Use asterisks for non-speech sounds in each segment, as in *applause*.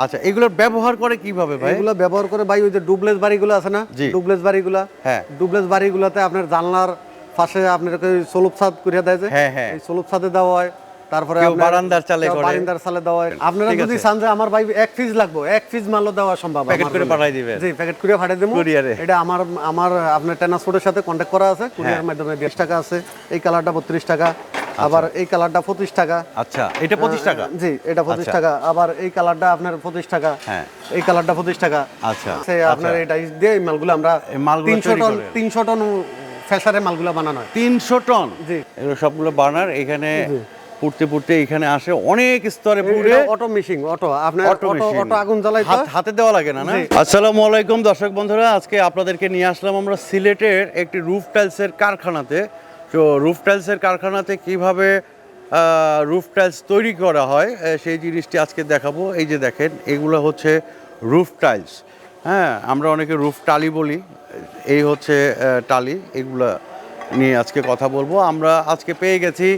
আচ্ছা এগুলোর ব্যবহার করে কীভাবে ভাই এগুলো ব্যবহার করে ভাই ওই যে ডুবলেস বাড়িগুলো আছে না ডুবলেস বাড়িগুলা হ্যাঁ। ডুবলেস বাড়িগুলোতে আপনার জানলার পাশে আপনার সলুপ ছাদ করে দেয় যে হ্যাঁ, হ্যাঁ। এই সলুপ ছাদে দেওয়া হয় তারপরে বারান্দার চালে করে। বারান্দার চালে দেওয়া হয় আপনারা যদি চান যে আমার ভাই এক পিস লাগবে এক পিস মালও দেওয়া সম্ভব প্যাকেট করে। পাঠাই দিবেন। জি প্যাকেট করে পাঠিয়ে দেবো কুরিয়ারে। এটা আমার আমার আপনার ট্রান্সপোর্টের সাথে কন্ট্যাক্ট করা আছে কুরিয়ার মাধ্যমে বিশ টাকা আছে এই কালারটা বত্রিশ টাকা আবার এই কালারটা পঁচিশ টাকা। আচ্ছা এটা পঁচিশ টাকা? জি এটা পঁচিশ আচ্ছা। টাকা। আবার এই কালারটা আপনার পঁচিশ টাকা। হ্যাঁ। এই কালারটা পঁচিশ টাকা। আচ্ছা, আপনার আচ্ছা। এটা দিয়ে মালগুলো আমরা তিনশো টন তিনশো টন ফ্যাশারে মালগুলো বানানো হয়। তিনশো টন? জি। এগুলো সবগুলো বার্নার এখানে পুড়তে পুড়তে এখানে আসে অনেক স্তরে পুড়ে। অটো মেশিন অটো আপনার অটো অটো আগুন জ্বালাই হাতে দেওয়া লাগে না না? আসসালামু আলাইকুম দর্শক বন্ধুরা আজকে আপনাদেরকে নিয়ে আসলাম আমরা সিলেটের একটি রুফ টাইলসের কারখানাতে। তো রুফ টাইলসের কারখানাতে কীভাবে রুফ টাইলস তৈরি করা হয় সেই জিনিসটি আজকে দেখাবো। এই যে দেখেন, এগুলো হচ্ছে রুফ টাইলস হ্যাঁ আমরা অনেকে রুফ টালি বলি, এই হচ্ছে টালি, এগুলা নিয়ে আজকে কথা বলব। আমরা আজকে পেয়ে গেছি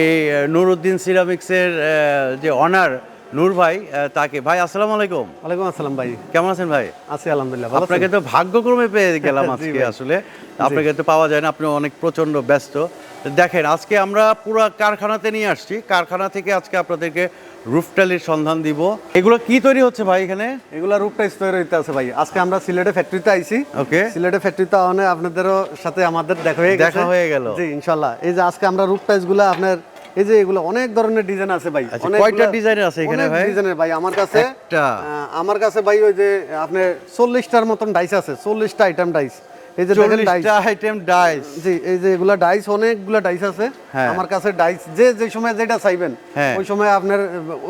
এই নুরুদ্দিন সিরামিক্সের যে অনার নূর ভাই তাকে। ভাই আসসালামু আলাইকুম। ওয়ালাইকুম আসসালাম ভাই। কেমন আছেন ভাই? আছি আলহামদুলিল্লাহ ভালো আপনাকে তো ভাগ্যক্রমে পেয়ে *laughs* গেলাম আজকে আসলে। আপনাকে তো পাওয়া যায় না আপনি অনেক প্রচণ্ড ব্যস্ত। দেখেন আজকে আমরা পুরো কারখানাতে নিয়ে আসছি। কারখানা থেকে আজকে আপনাদেরকে রুফটালির সন্ধান দিব। এগুলো কি তৈরি হচ্ছে ভাই এখানে? এগুলা রূপ টাইস তৈরি হইতে আছে ভাই। আজকে আমরা সিলেটে ফ্যাক্টরিতে আইছি। ওকে। সিলেটে ফ্যাক্টরিতে অনে আপনাদেরও সাথে আমাদের দেখা হয়ে দেখা হয়ে গেল। জি ইনশাআল্লাহ এই যে আজকে আমরা রূপ টাইসগুলা আপনার এই যে এগুলো অনেক ধরনের ডিজাইন আছে ভাই আচ্ছা, কয়টা design আছে এখানে ভাই? ডিজাইনের ভাই আমার কাছে একটা। আমার কাছে ভাই ওই যে আপনার চল্লিশটার মতন ডাইস আছে চল্লিশটা আইটেম ডাইস এই যে দেখেন আইটেম ডাইস জি এই যে এগুলা ডাইস অনেকগুলা ডাইস আছে। আমার কাছে ডাইস যে যে সময় যেটা চাইবেন। ওই সময় আপনার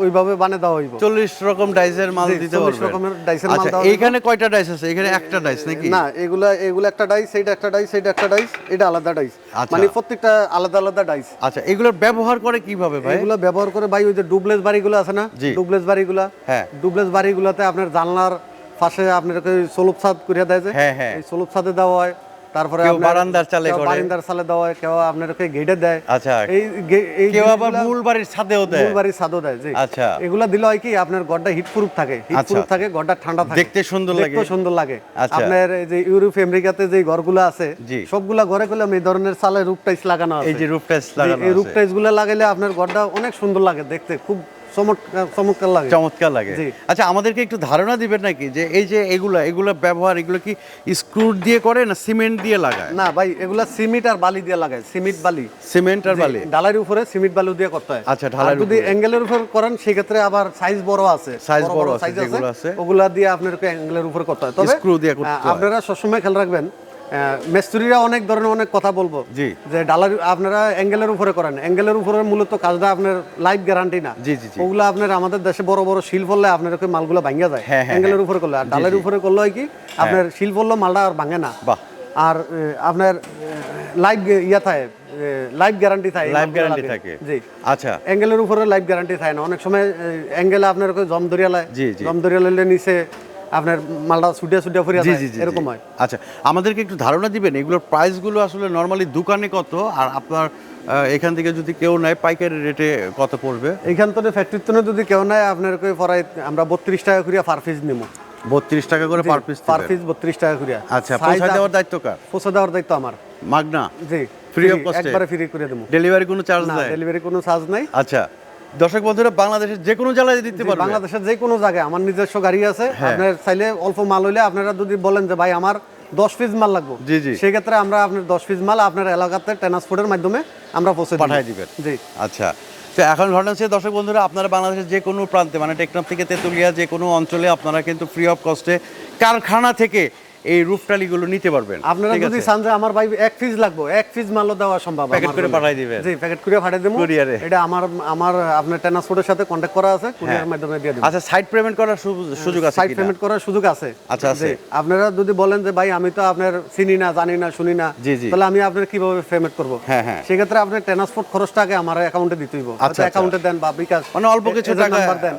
ওইভাবে বানিয়ে দেওয়া হইব। চল্লিশ রকম ডাইসের মাল জি, দিতে 40 রকমের ডাইসের মাল আচ্ছা দেওয়া কয়টা ডাইস আছে? এখানে একটা ডাইস নাকি? না এগুলা এগুলা একটা ডাইস একটা ডাইস একটা ডাইস এটা আলাদা ডাইস আচ্ছা। মানে প্রত্যেকটা আলাদা আলাদা ডাইস আচ্ছা এগুলোর ব্যবহার করে কীভাবে ভাই? এগুলো ব্যবহার করে ভাই ওই যে ডুবলেস বাড়িগুলো আছে না। ডুবলেস বাড়িগুলা হ্যাঁ। ডুবলেস বাড়িগুলোতে আপনার জানলার পাশে আপনার সলুপ ছাদ করে দেয় যে হ্যাঁ, হ্যাঁ। সলুপ ছাদে দেওয়া হয় তারপরে বারান্দার চালে করে। বারান্দার চালে দেওয়া হয় কেউ গেটে দেয় আচ্ছা এই এই কেউ আবার মূল বাড়ির ছাদেও দেয় মূল বাড়ির ছাদও দেয় জি আচ্ছা। এগুলা দিলে হয় কি আপনার ঘরটা হিট প্রুফ থাকে হিট আচ্ছা। প্রুফ থাকে ঘরটা ঠান্ডা থাকে দেখতে সুন্দর লাগে। দেখতেও সুন্দর লাগে আচ্ছা। আপনার এই যে ইউরোপ আমেরিকাতে যে ঘরগুলো আছে। সবগুলা ঘরে করলাম এই ধরনের চালে টাইস লাগানো আছে এই যে রুফ লাগানো এই টাইসগুলো লাগাইলে আপনার ঘরটা অনেক সুন্দর লাগে দেখতে খুব চমৎকার লাগে। চমৎকার লাগে। আচ্ছা আমাদেরকে একটু ধারণা দিবেন নাকি যে এই যে এগুলা এগুলো ব্যবহার এগুলো কি স্ক্রু দিয়ে করে না সিমেন্ট দিয়ে লাগায়? না ভাই এগুলা সিমেন্ট আর বালি দিয়ে লাগায় সিমেন্ট বালি। সিমেন্ট আর বালি? ডালার উপরে সিমেন্ট বালু দিয়ে করতে হয়। আচ্ছা, ঢালাইয়ের যদি অ্যাঙ্গেলের উপর করেন সেক্ষেত্রে আবার সাইজ বড় আছে। Size বড় আছে, যেগুলো আছে। ওগুলা দিয়ে আপনাকে অ্যাঙ্গেলের উপর করতে হয়। তবে Screw দিয়ে করতে হয়। আপনারা সবসময় খেয়াল রাখবেন মিস্ত্রিরা অনেক ধরনের অনেক কথা বলব। জি। যে ডালার আপনারা অ্যাঙ্গেলের উপরে করেন। অ্যাঙ্গেলের উপরে মূলত কাজটা আপনার লাইফ গ্যারান্টি না। জি, জি। ওগুলো আপনার আমাদের দেশে বড় বড় শিল পড়লে আপনার মালগুলো যায়। হ্যাঁ, হ্যাঁ, অ্যাঙ্গেলের উপরে করলে। আর ডালের উপরে করলে হয় কি আপনার শিল পড়লে মালটা আর ভাঙে না। আর আপনার লাইফ ইয়া থাকে লাইফ গ্যারান্টি থাকে লাইফ গ্যারান্টি থাকে। জি। আচ্ছা। অ্যাঙ্গেলের উপরে লাইফ গ্যারান্টি থাকে না। অনেক সময় অ্যাঙ্গেলে আপনার জম দরিয়া লাই জি, জি। জম দরিয়া লাইলে নিচে আপনার মালটা ছুটিয়া ছুটিয়া ফুরিয়া জি যায় জি জি এরকম হয়। আচ্ছা আমাদেরকে একটু ধারণা দিবেন এগুলোর প্রাইসগুলো আসলে নর্মালি দোকানে কত? আর আপনার এখান থেকে যদি কেউ নেয় পাইকারি রেটে কত পড়বে? এখান থেকে ফ্যাক্টরির থেকে যদি কেউ নেয় আপনার কই পরাই আমরা বত্রিশ টাকা করিয়া পার পিস নিবো। বত্রিশ টাকা করে পার পিস পার পিস বত্রিশ টাকা করিয়া। আচ্ছা আপ- দেওয়ার দায়িত্ব কার? পৌঁছে দেওয়ার দায়িত্ব আমার। মাগনা? জি ফ্রি cost এ? একবারে ফ্রি করে দেবো। ডেলিভারি কোনো চার্জ নাই? ডেলিভারি কোনো চার্জ নাই। আচ্ছা দর্শক বন্ধুরা বাংলাদেশের যে কোনো জেলায় দিতে জি, পারবে বাংলাদেশের যে কোনো জায়গায় আমার নিজস্ব গাড়ি আছে হ্যাঁ। আপনার চাইলে অল্প মাল হইলে আপনারা যদি বলেন যে ভাই আমার দশ পিস মাল লাগবে জি, জি। সেক্ষেত্রে আমরা আপনার দশ পিস মাল আপনার এলাকাতে ট্রান্সপোর্টের মাধ্যমে আমরা পৌঁছে। পাঠায় দিবেন। জি আচ্ছা তো এখন ঘটনা হচ্ছে দর্শক বন্ধুরা আপনারা বাংলাদেশের যে কোনো প্রান্তে মানে টেকনাফ থেকে তেতুলিয়া যে কোনো অঞ্চলে আপনারা কিন্তু ফ্রি অফ কস্টে কারখানা থেকে এই রুফটালিগুলো নিতে পারবেন আপনারা যদি চান যে আমার ভাই এক পিস লাগবে এক পিস মালও দেওয়া সম্ভব প্যাকেট করে পাঠাই দিবেন। জি প্যাকেট করে পাঠিয়ে দেবো কুরিয়ারে। এটা আমার আমার আপনার ট্রান্সপোর্টের সাথে কন্ট্যাক্ট করা আছে কুরিয়ার মাধ্যমে দিয়ে দেবো আচ্ছা সাইড পেমেন্ট করার সুযোগ আছে সাইড পেমেন্ট করার সুযোগ আছে আচ্ছা, আছে। আপনারা যদি বলেন যে ভাই আমি তো আপনার চিনি না জানি না শুনি না। তাহলে আমি আপনার কীভাবে পেমেন্ট করব হ্যাঁ, হ্যাঁ। সেক্ষেত্রে আপনার ট্রান্সপোর্ট খরচটাকে আমার অ্যাকাউন্টে দিতে হইব আচ্ছা, আচ্ছা। অ্যাকাউন্টে দেন বা বিকাশ মানে অল্প কিছু টাকা নাম্বার দেন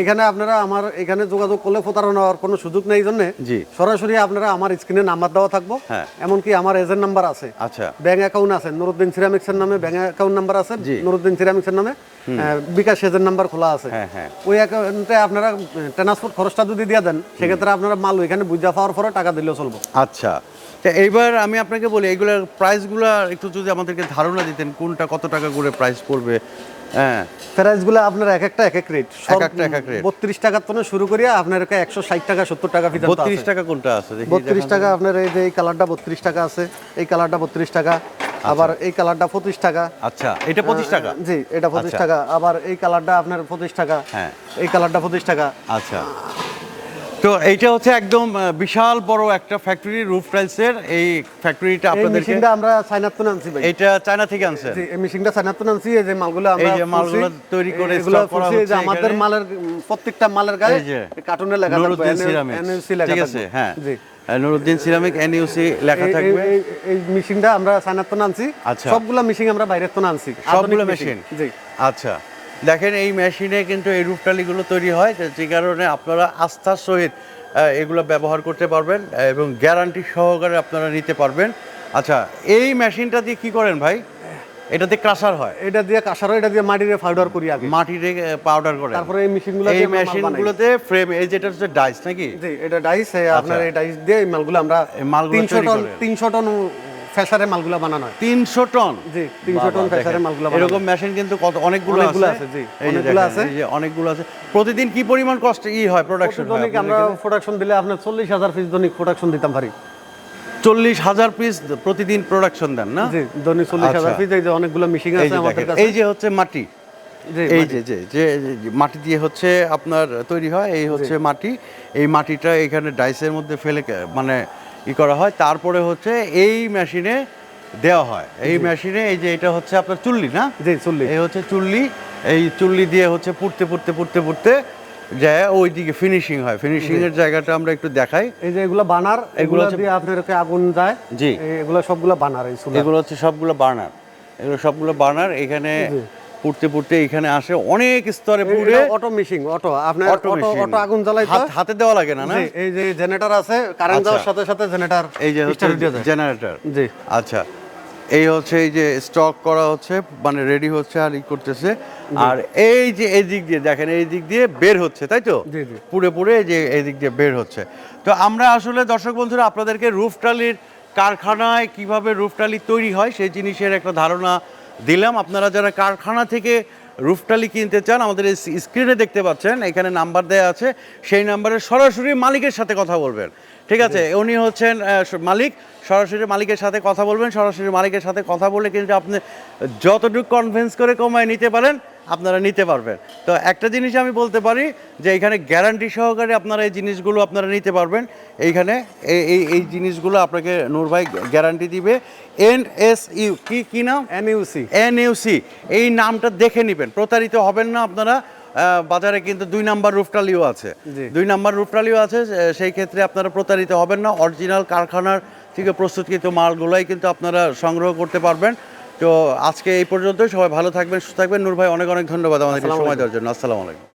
এখানে আপনারা আমার এখানে যোগাযোগ করলে প্রতারণা হওয়ার কোনো সুযোগ নেই জন্য জি। সরাসরি আপনারা আমার স্ক্রিনে নাম্বার দেওয়া থাকব। হ্যাঁ। এমনকি আমার এজেন্ট নাম্বার আছে। আচ্ছা। ব্যাংক অ্যাকাউন্ট আছে নুরুদ্দিন সিরামিক্সের নামে ব্যাংক অ্যাকাউন্ট নাম্বার আছে। নুরুদ্দিন সিরামিক্সের নামে। বিকাশ এজেন্ট নাম্বার খোলা আছে। হ্যাঁ হ্যাঁ। ওই অ্যাকাউন্টে আপনারা ট্রান্সপোর্ট খরচটা যদি দিয়ে দেন সেক্ষেত্রে আপনারা মাল ওইখানে বুঝা পাওয়ার পরে টাকা দিলেও চলবো। আচ্ছা। তো এইবার আমি আপনাকে বলি এগুলোর প্রাইসগুলো একটু যদি আমাদেরকে ধারণা দিতেন কোনটা কত টাকা করে প্রাইস পড়বে? হ্যাঁ। প্রাইসগুলো আপনার এক একটা এক এক রেট এক একটা এক এক রেট বত্রিশ টাকার থেকে শুরু করিয়া আপনার একশো ষাট টাকা সত্তর টাকা ফিতে বত্রিশ টাকা কোনটা আছে? বত্রিশ টাকা আপনার এই যে এই কালারটা বত্রিশ টাকা আছে এই কালারটা বত্রিশ টাকা আবার এই কালারটা পঁচিশ টাকা। আচ্ছা এটা পঁচিশ টাকা? জি এটা পঁচিশ আচ্ছা। টাকা আবার এই কালারটা আপনার পঁচিশ টাকা হ্যাঁ। এই কালারটা পঁচিশ টাকা। আচ্ছা। তো এইটা হচ্ছে একদম বিশাল বড় একটা ফ্যাক্টরি রুফ টাইলসের এই ফ্যাক্টরিটা এই মেশিনটা আমরা সাইনাত্তু আনছি ভাই। এটা চায়না থেকে আনছেন? জি, এই মেশিনটা সাইনাত্তু আনছি এই যে মালগুলো আমরা এই যে মালগুলো তৈরি করে stock করা এই যে আমাদের মালের প্রত্যেকটা মালের গায়ে এই যে কার্টুনে লেখা থাকবে NUC লেখা ঠিক আছে হ্যাঁ। জি। নুরুদ্দিন সিরামিক এনইউসি লেখা থাকবে। এই- মেশিনটা আমরা সাইনাত্তু আনছি। আচ্ছা। সবগুলা মেশিন আমরা বাইরের তো আনছি। সবগুলো মেশিন জি। আচ্ছা। দেখেন এই মেশিনে কিন্তু এই রূপটালিগুলো তৈরি হয় যে- কারণে আপনারা আস্থার সহিত এগুলো ব্যবহার করতে পারবেন এবং গ্যারান্টি সহকারে আপনারা নিতে পারবেন। আচ্ছা এই মেশিনটা দিয়ে কি করেন ভাই? এটাতে ক্রাশার হয়? এটা দিয়ে কাঁসারো এটা দিয়ে মাটিরে পাউডার করি আগে। মাটিতে পাউডার করে। তারপরে এই মেশিনগুলো এই দিয়ে। মেশিনগুলোতে ফ্রেম এই যেটা হচ্ছে ডাইস নাকি? জি এটা ডাইস আপনার এই ডাইস দিয়ে মালগুলো আমরা মালগুলো তিনশো তৈরি টন করেন। তিনশো টন ফ্যাসারে মালগুলো বানানো হয়। তিনশো টন। জি তিনশো টন বাবা, ফ্যাসারে মালগুলো এরকম মেশিন কিন্তু কত অনেকগুলো অনেকগুলো আছে জি, এই যে অনেকগুলো আছে। এই যে অনেকগুলো আছে। প্রতিদিন কি পরিমাণ কষ্ট ই হয় প্রোডাকশন হয় আমরা প্রোডাকশন দিলে আপনার চল্লিশ হাজার পিস দৈনিক প্রোডাকশন দিতাম পারি চল্লিশ হাজার পিস প্রতিদিন প্রোডাকশন দেন না? জি দৈনিক চল্লিশ হাজার আচ্ছা। পিস এই যে অনেকগুলো মিশিং আছে আমাদের কাছে। এই যে হচ্ছে মাটি। এই যে যে যে মাটি দিয়ে হচ্ছে আপনার তৈরি হয় এই হচ্ছে মাটি। এই মাটিটা এখানে ডাইসের মধ্যে ফেলে মানে ই করা হয়। তারপরে হচ্ছে এই মেশিনে দেওয়া হয়। এই মেশিনে এই যে এটা হচ্ছে আপনার চুল্লি না? জি চুল্লি। এই হচ্ছে চুল্লি। এই চুল্লি দিয়ে হচ্ছে পুড়তে পুড়তে পুড়তে পুড়তে যায় ওইদিকে ফিনিশিং হয়। ফিনিশিং এর জায়গাটা আমরা একটু দেখাই। এই যে এগুলো বানার এগুলো দিয়ে আপনার ওকে আগুন যায়। জি। এগুলো সবগুলো বানার এই এগুলো হচ্ছে সবগুলো বার্নার এগুলো সবগুলো বার্নার এখানে পুড়তে পুড়তে এখানে আসে অনেক স্তরে পুড়ে অটো মিশিং অটো আপনার অটো অটো আগুন জ্বালাই তো? হাতে দেওয়া লাগে না না? এই যে জেনারেটর আছে কারেন্ট আচ্ছা। যাওয়ার সাথে সাথে জেনারেটর এই যে জেনারেটর জি। আচ্ছা। এই হচ্ছে এই যে স্টক করা হচ্ছে মানে রেডি হচ্ছে আর ই করতেছে। আর এই যে এই দিক দিয়ে দেখেন এই দিক দিয়ে বের হচ্ছে তাই তো। পুরে পুরে এই যে এই দিক দিয়ে বের হচ্ছে। তো আমরা আসলে দর্শক বন্ধুরা আপনাদেরকে রুফটালির কারখানায় কীভাবে রুফটালি তৈরি হয় সেই জিনিসের একটা ধারণা দিলাম। আপনারা যারা কারখানা থেকে রুফটালি কিনতে চান, আমাদের স্ক্রিনে দেখতে পাচ্ছেন, এখানে নাম্বার দেওয়া আছে। সেই নাম্বারে সরাসরি মালিকের সাথে কথা বলবেন। ঠিক আছে উনি হচ্ছেন মালিক। সরাসরি মালিকের সাথে কথা বলবেন সরাসরি মালিকের সাথে কথা বলে কিন্তু আপনি যতটুকু কনভিন্স করে কমায় নিতে পারেন আপনারা নিতে পারবেন। তো একটা জিনিস আমি বলতে পারি যে এখানে গ্যারান্টি সহকারে আপনারা এই জিনিসগুলো আপনারা নিতে পারবেন। এইখানে এই এই এই জিনিসগুলো আপনাকে নূর ভাই গ্যারান্টি দিবে। এন এস ইউ কি কি নাম? এনইউসি এনইউসি এই নামটা দেখে নেবেন। প্রতারিত হবেন না আপনারা। বাজারে কিন্তু দুই নাম্বার রুফটালিও আছে। দুই নাম্বার রুফটালিও আছে সেই ক্ষেত্রে আপনারা প্রতারিত হবেন না। অরিজিনাল কারখানার থেকে প্রস্তুতকৃত মালগুলোই কিন্তু আপনারা সংগ্রহ করতে পারবেন। তো আজকে এই পর্যন্ত সবাই ভালো থাকবেন সুস্থ থাকবেন। নূর ভাই অনেক অনেক ধন্যবাদ আমাদেরকে সময় দেওয়ার জন্য। আসসালামু আলাইকুম।